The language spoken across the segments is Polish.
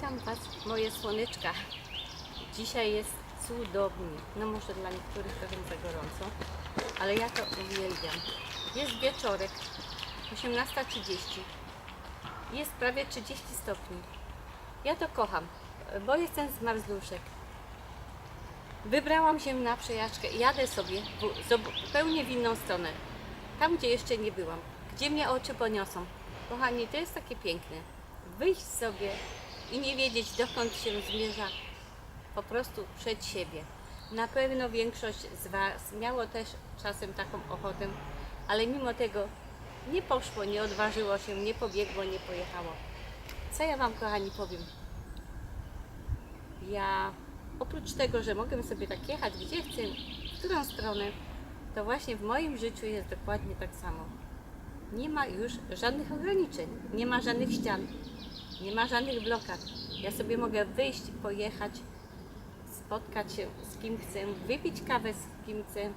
Witam Was, moje słoneczka. Dzisiaj jest cudownie. No może dla niektórych trochę za gorąco, ale ja to uwielbiam. Jest wieczorek, 18.30. Jest prawie 30 stopni. Ja to kocham, bo jestem z Marzluszek. Wybrałam się na przejażdżkę jadę sobie w, zupełnie w inną stronę. Tam, gdzie jeszcze nie byłam. Gdzie mnie oczy poniosą. Kochani, to jest takie piękne. Wyjść sobie i nie wiedzieć, dokąd się zmierza. Po prostu przed siebie. Na pewno większość z Was miało też czasem taką ochotę, ale mimo tego nie poszło, nie odważyło się, nie pobiegło, nie pojechało. Co ja Wam, kochani, powiem? Ja oprócz tego, że mogę sobie tak jechać gdzie chcę, w którą stronę, to właśnie w moim życiu jest dokładnie tak samo. Nie ma już żadnych ograniczeń, nie ma żadnych ścian, nie ma żadnych blokad. Ja sobie mogę wyjść, pojechać, spotkać się z kim chcę, wypić kawę z kim chcę,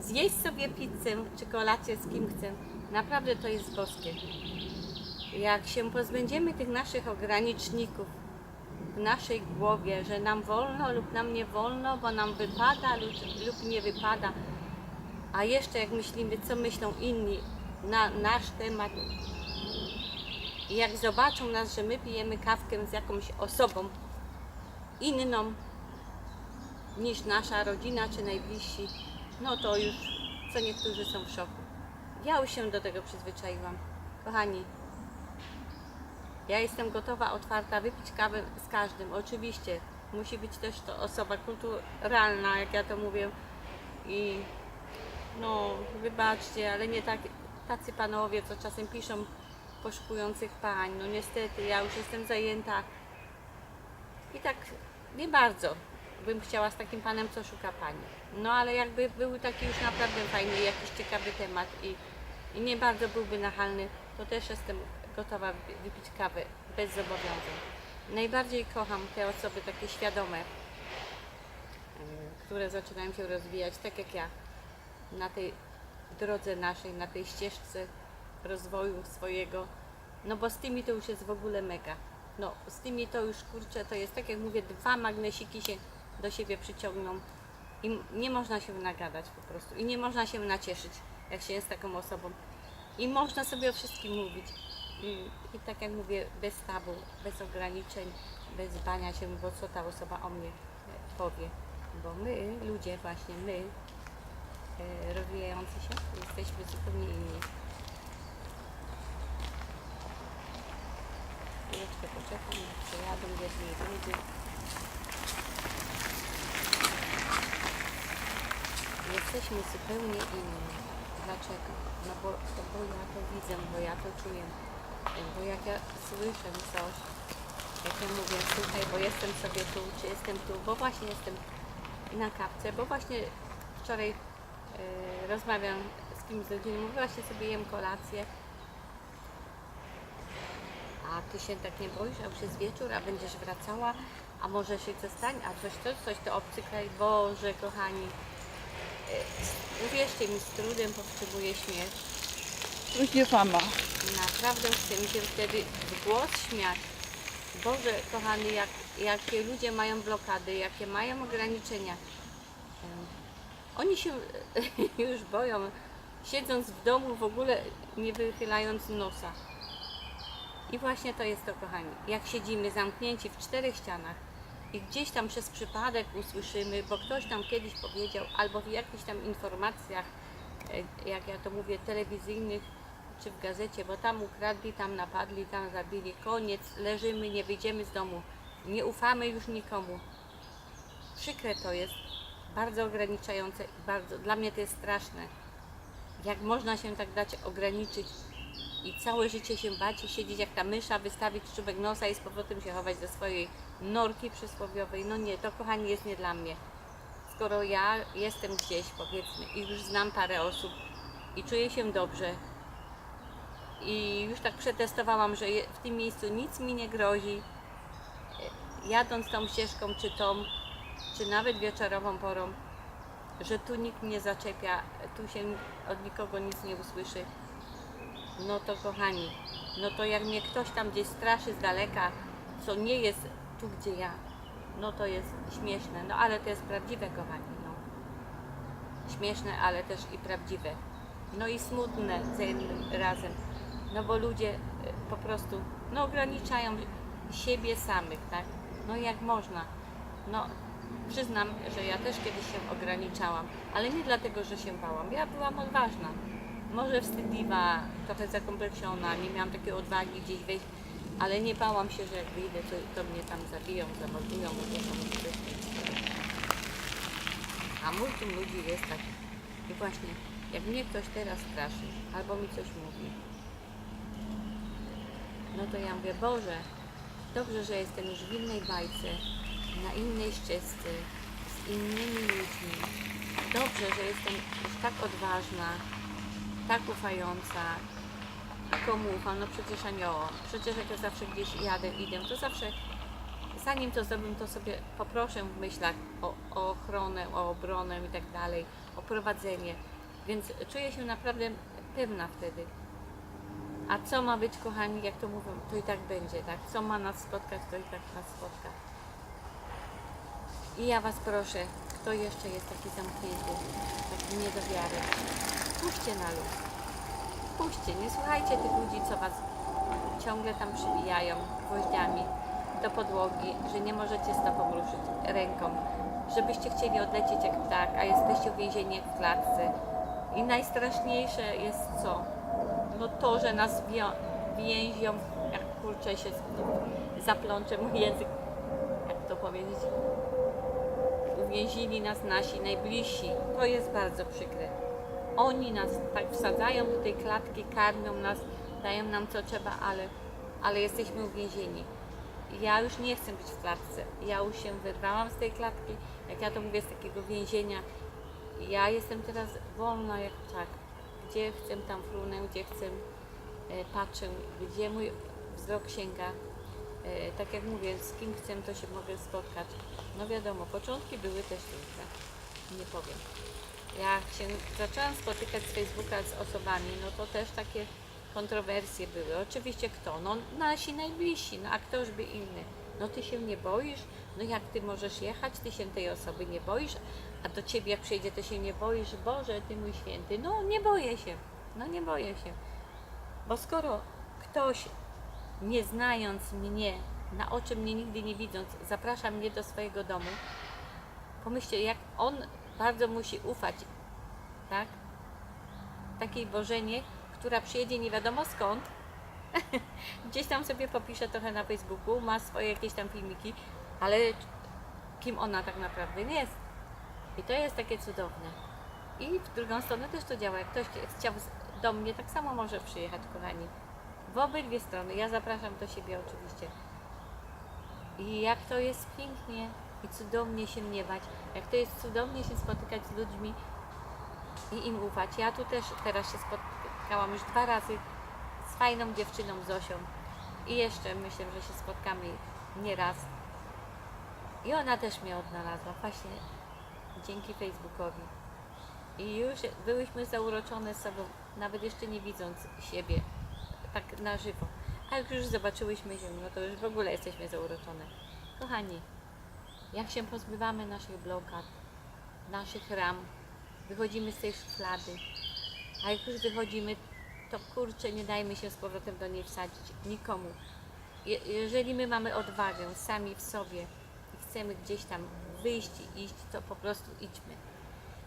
zjeść sobie pizzę czy kolację z kim chcę. Naprawdę to jest boskie. Jak się pozbędziemy tych naszych ograniczników, w naszej głowie, że nam wolno lub nam nie wolno, bo nam wypada lub, lub nie wypada. A jeszcze jak myślimy, co myślą inni na nasz temat, i jak zobaczą nas, że my pijemy kawkę z jakąś osobą inną niż nasza rodzina czy najbliżsi, no to już co niektórzy są w szoku. Ja już się do tego przyzwyczaiłam. Kochani, ja jestem gotowa, otwarta, wypić kawę z każdym. Oczywiście musi być też to osoba kulturalna, jak ja to mówię. I no, wybaczcie, ale nie tak, tacy panowie, co czasem piszą poszukujących pań. No niestety, ja już jestem zajęta. I tak nie bardzo bym chciała z takim panem, co szuka pani. No ale jakby był taki już naprawdę fajny, jakiś ciekawy temat i, i nie bardzo byłby nachalny, to też jestem gotowa wy- wypić kawę bez zobowiązań. Najbardziej kocham te osoby takie świadome, które zaczynają się rozwijać, tak jak ja, na tej drodze naszej, na tej ścieżce rozwoju swojego. No bo z tymi to już jest w ogóle mega. No z tymi to już kurczę, to jest tak jak mówię, dwa magnesiki się do siebie przyciągną i nie można się nagadać po prostu i nie można się nacieszyć, jak się jest taką osobą. I można sobie o wszystkim mówić. I, I tak jak mówię, bez tabu, bez ograniczeń, bez bania się, bo co ta osoba o mnie e, powie. Bo my, ludzie właśnie, my, e, rozwijający się, jesteśmy zupełnie inni. Chwileczkę poczekam, niech przejadą jedni i drugi. Jesteśmy zupełnie inni. Dlaczego? No bo, bo ja to widzę, bo ja to czuję. Bo jak ja słyszę coś, jak ja mówię, słuchaj, bo jestem sobie tu, czy jestem tu, bo właśnie jestem na kapce, bo właśnie wczoraj e, rozmawiam z kimś z rodziny, mówię, właśnie sobie jem kolację, a ty się tak nie boisz, a już jest wieczór, a będziesz wracała, a może się coś stanie, a coś to, coś to obcy kraj, Boże kochani. E, Uwierzcie mi, z trudem powstrzymuję śmiech. Już nie fama. Naprawdę chce mi się wtedy w głos śmiać. Boże kochany, jak, jakie ludzie mają blokady, jakie mają ograniczenia. Em, Oni się już boją, siedząc w domu w ogóle nie wychylając nosa. I właśnie to jest to, kochani. Jak siedzimy zamknięci w czterech ścianach i gdzieś tam przez przypadek usłyszymy, bo ktoś tam kiedyś powiedział, albo w jakichś tam informacjach, e, jak ja to mówię, telewizyjnych czy w gazecie, bo tam ukradli, tam napadli, tam zabili, koniec, leżymy, nie wyjdziemy z domu, nie ufamy już nikomu. Przykre to jest, bardzo ograniczające i bardzo, dla mnie to jest straszne. Jak można się tak dać ograniczyć i całe życie się bać i siedzieć jak ta mysza, wystawić czubek nosa i z powrotem się chować do swojej norki przysłowiowej. No nie, to kochani jest nie dla mnie. Skoro ja jestem gdzieś, powiedzmy, i już znam parę osób i czuję się dobrze i już tak przetestowałam, że w tym miejscu nic mi nie grozi, e, jadąc tą ścieżką, czy tą, czy nawet wieczorową porą, że tu nikt nie zaczepia, tu się od nikogo nic nie usłyszy, no to kochani, no to jak mnie ktoś tam gdzieś straszy z daleka, co nie jest tu gdzie ja. No to jest śmieszne, no ale to jest prawdziwe, kochani. No. Śmieszne, ale też i prawdziwe. No i smutne za jednym razem. No bo ludzie e, po prostu no, ograniczają siebie samych, tak? No jak można. No przyznam, że ja też kiedyś się ograniczałam, ale nie dlatego, że się bałam. Ja byłam odważna. Może wstydliwa, trochę zakompleksiona, nie miałam takiej odwagi gdzieś wejść, ale nie bałam się, że jak wyjdę, to, to mnie tam zabiją, zamordują, coś. A multum ludzi jest tak. I właśnie, jak mnie ktoś teraz straszy, albo mi coś mówi, no to ja mówię, Boże, dobrze, że jestem już w innej bajce, na innej ścieżce, z innymi ludźmi. Dobrze, że jestem już tak odważna, tak ufająca. Komu ufam? No przecież aniołom. Przecież jak ja zawsze gdzieś jadę, idę, to zawsze zanim to zrobię, to sobie poproszę w myślach o, o ochronę, o obronę i tak dalej, o prowadzenie. Więc czuję się naprawdę pewna wtedy. A co ma być, kochani, jak to mówią, to i tak będzie, tak? Co ma nas spotkać, to i tak nas spotka. I ja Was proszę, kto jeszcze jest taki zamknięty, taki nie do wiary, puśćcie na luz. Puśćcie, nie słuchajcie tych ludzi, co Was ciągle tam przybijają gwoździami do podłogi, że nie możecie stopą ruszyć ręką, żebyście chcieli odlecieć jak ptak, a jesteście uwięzieni w klatce. I najstraszniejsze jest co? No to, że nas więzią, jak kurczę się zaplącze mój język, jak to powiedzieć, uwięzili nas nasi najbliżsi. To jest bardzo przykre. Oni nas tak wsadzają do tej klatki, karmią nas, dają nam co trzeba, ale, ale jesteśmy uwięzieni. Ja już nie chcę być w klatce. Ja już się wyrwałam z tej klatki, jak ja to mówię, z takiego więzienia. Ja jestem teraz wolna jak ptak. Gdzie chcę, tam frunę, gdzie chcę, e, patrzę, gdzie mój wzrok sięga. E, tak jak mówię, z kim chcę, to się mogę spotkać. No wiadomo, początki były też trudne. Nie powiem. Jak się zaczęłam spotykać z Facebooka z osobami, no to też takie kontrowersje były. Oczywiście kto? No nasi najbliżsi, no a kto już by inny? No ty się nie boisz? No jak ty możesz jechać? Ty się tej osoby nie boisz? A do ciebie jak przyjdzie, to się nie boisz? Boże, ty mój święty. No nie boję się. No nie boję się. Bo skoro ktoś nie znając mnie, na oczy mnie nigdy nie widząc, zaprasza mnie do swojego domu, pomyślcie, jak on bardzo musi ufać, tak? Takiej Bożenie, która przyjedzie nie wiadomo skąd, gdzieś tam sobie popisze trochę na Facebooku, ma swoje jakieś tam filmiki, ale kim ona tak naprawdę jest. I to jest takie cudowne. I w drugą stronę też to działa. Jak ktoś chciał do mnie, tak samo może przyjechać, kochani. W obydwie strony. Ja zapraszam do siebie oczywiście. I jak to jest pięknie i cudownie się nie bać. Jak to jest cudownie się spotykać z ludźmi i im ufać. Ja tu też teraz się spotkałam już dwa razy z fajną dziewczyną Zosią. I jeszcze myślę, że się spotkamy nie raz. I ona też mnie odnalazła właśnie dzięki Facebookowi. I już byłyśmy zauroczone sobą, nawet jeszcze nie widząc siebie tak na żywo. A jak już zobaczyłyśmy się, no to już w ogóle jesteśmy zauroczone. Kochani, jak się pozbywamy naszych blokad, naszych ram, wychodzimy z tej szuflady, a jak już wychodzimy, to kurczę, nie dajmy się z powrotem do niej wsadzić nikomu. Je, jeżeli my mamy odwagę sami w sobie i chcemy gdzieś tam wyjść i iść, to po prostu idźmy.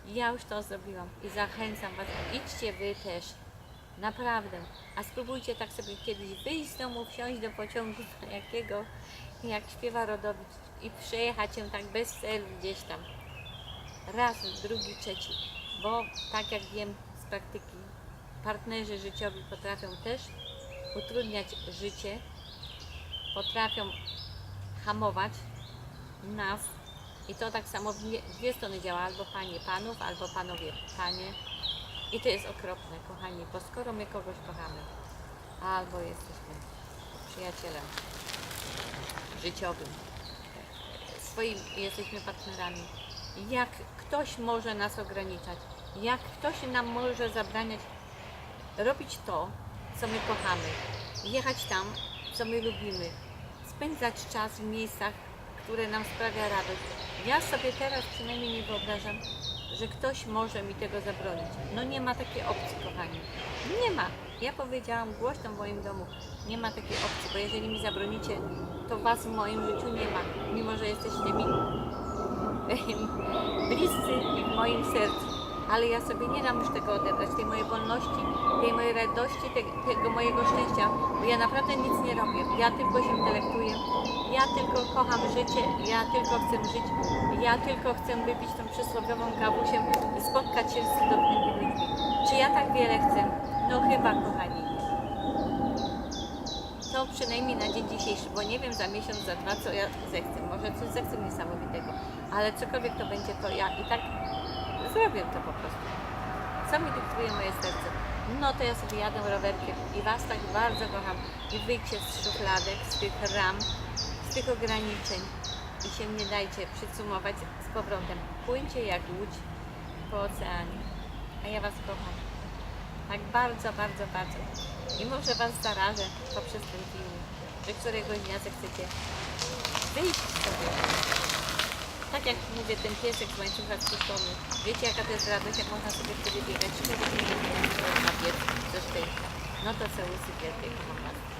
Ja już to zrobiłam i zachęcam Was, idźcie Wy też. Naprawdę. A spróbujcie tak sobie kiedyś wyjść z domu, wsiąść do pociągu jakiego, jak śpiewa Rodowicz i przejechać się tak bez celu gdzieś tam. Raz, drugi, trzeci. Bo tak jak wiem z praktyki, partnerzy życiowi potrafią też utrudniać życie, potrafią hamować nas i to tak samo w dwie, strony działa, albo panie panów, albo panowie panie. I to jest okropne, kochani, bo skoro my kogoś kochamy, albo jesteśmy przyjacielem życiowym, swoim jesteśmy partnerami, jak ktoś może nas ograniczać, jak ktoś nam może zabraniać robić to, co my kochamy, jechać tam, co my lubimy, spędzać czas w miejscach, które nam sprawia radość. Ja sobie teraz przynajmniej nie wyobrażam, że ktoś może mi tego zabronić. No nie ma takiej opcji, kochani. Nie ma. Ja powiedziałam głośno w moim domu, nie ma takiej opcji, bo jeżeli mi zabronicie, to was w moim życiu nie ma, mimo że jesteście mi bliscy w moim sercu. Ale ja sobie nie dam już tego odebrać, tej mojej wolności, tej mojej radości, te, tego mojego szczęścia, bo ja naprawdę nic nie robię. Ja tylko się delektuję, ja tylko kocham życie, ja tylko chcę żyć, ja tylko chcę wypić tą przysłowiową kawusię i spotkać się z cudownymi ludźmi. Czy ja tak wiele chcę? No chyba, kochani. To przynajmniej na dzień dzisiejszy, bo nie wiem za miesiąc, za dwa, co ja zechcę. Może coś zechcę niesamowitego, ale cokolwiek to będzie, to ja i tak zrobię to po prostu. Co mi dyktuje moje serce? No to ja sobie jadę rowerkiem i Was tak bardzo kocham. I wyjdźcie z szufladek, z tych ram, z tych ograniczeń i się nie dajcie przycumować z powrotem. Płyńcie jak łódź po oceanie. A ja Was kocham. Tak bardzo, bardzo, bardzo. I może Was zarażę poprzez ten film, że któregoś dnia zechcecie wyjść sobie. Tak jak mówię, ten piesek z łańcucha z puszczony. Wiecie jaka to jest radość, jak można sobie wtedy biegać, czy to na pies ze szczęścia. No to cały sypię, kocham Was.